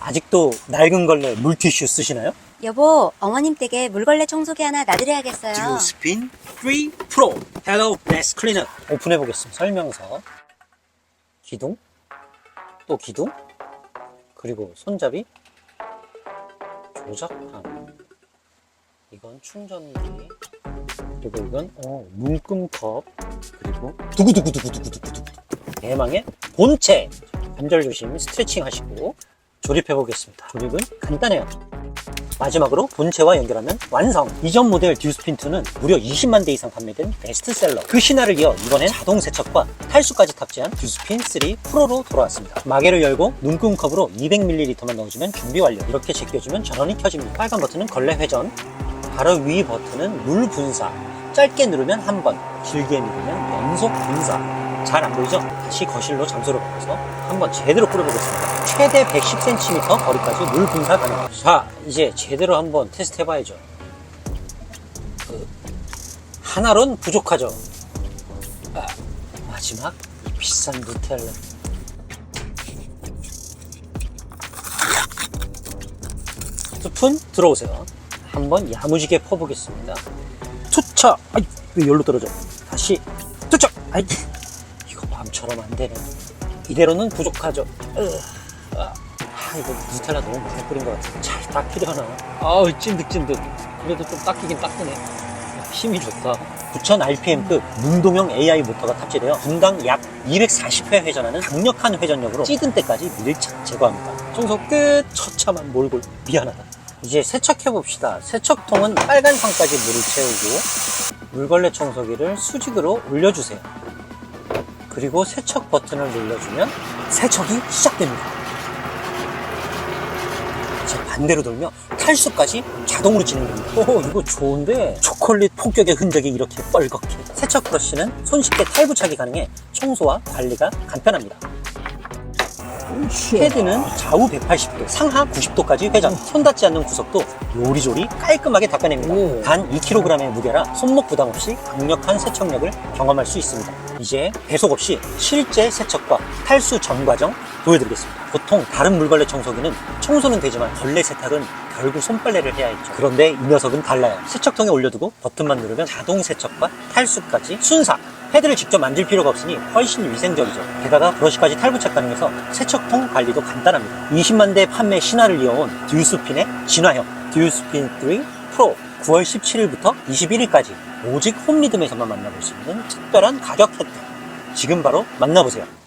아직도 낡은 걸레 물티슈 쓰시나요? 여보, 어머님 댁에 물걸레 청소기 하나 놔드려야겠어요. 듀스핀 3 프로 헬로 데스 클리너. 오픈해 보겠습니다. 설명서. 기둥. 또 기둥. 그리고 손잡이. 조작함. 이건 충전기. 그리고 이건 어, 물금컵. 그리고 두구두구두구두구두구두구. 대망의 본체 관절 조심 스트레칭 하시고 조립해 보겠습니다. 조립은 간단해요. 마지막으로 본체와 연결하면 완성! 이전 모델 듀스핀2는 무려 20만 대 이상 판매된 베스트셀러. 그 신화를 이어 이번엔 자동 세척과 탈수까지 탑재한 듀스핀 3 프로로 돌아왔습니다. 마개를 열고 눈금 컵으로 200ml만 넣어주면 준비 완료. 이렇게 제껴주면 전원이 켜집니다. 빨간 버튼은 걸레 회전, 바로 위 버튼은 물 분사. 짧게 누르면 한 번, 길게 누르면 연속 분사. 잘 안 보이죠? 다시 거실로 장소를 바꿔서 한번 제대로 뿌려보겠습니다. 최대 110cm 거리까지 물 분사 가능. 자, 이제 제대로 한번 테스트 해봐야죠. 그, 하나론 부족하죠. 아, 마지막 이 비싼 누텔라. 스푼 들어오세요. 한번 야무지게 퍼보겠습니다. 투척! 아이, 왜 열로 떨어져? 다시 투척! 아이, 마음처럼 안 되네. 이대로는 부족하죠. 으, 아, 아, 이거 누텔라 너무 많이 뿌린 것 같아. 잘 닦이려나? 아우, 찐득찐득. 그래도 좀 닦이긴 닦이네. 힘이 좋다. 9000 RPM급 문동형 AI 모터가 탑재되어 분당 약 240회 회전하는 강력한 회전력으로 찌든 때까지 밀착 제거합니다. 청소 끝! 처참한 몰골. 미안하다. 이제 세척해 봅시다. 세척통은 빨간 상까지 물을 채우고 물걸레 청소기를 수직으로 올려주세요. 그리고 세척 버튼을 눌러주면 세척이 시작됩니다. 자, 반대로 돌며 탈수까지 자동으로 진행됩니다. 오, 이거 좋은데 초콜릿 폭격의 흔적이 이렇게 뻘겋게. 세척 브러쉬는 손쉽게 탈부착이 가능해 청소와 관리가 간편합니다. 헤드는 좌우 180도, 상하 90도까지 회전. 손 닿지 않는 구석도 요리조리 깔끔하게 닦아냅니다. 단 2kg의 무게라 손목 부담 없이 강력한 세척력을 경험할 수 있습니다. 이제 배속 없이 실제 세척과 탈수 전 과정 보여드리겠습니다. 보통 다른 물걸레 청소기는 청소는 되지만 걸레 세탁은 결국 손빨래를 해야 했죠. 그런데 이 녀석은 달라요. 세척통에 올려두고 버튼만 누르면 자동 세척과 탈수까지 순삭. 헤드를 직접 만질 필요가 없으니 훨씬 위생적이죠. 게다가 브러쉬까지 탈부착 가능해서 세척통 관리도 간단합니다. 20만 대 판매 신화를 이어온 듀스핀의 진화형 듀스핀 3 프로 9월 17일부터 21일까지 오직 홈리듬에서만 만나볼 수 있는 특별한 가격 혜택. 지금 바로 만나보세요.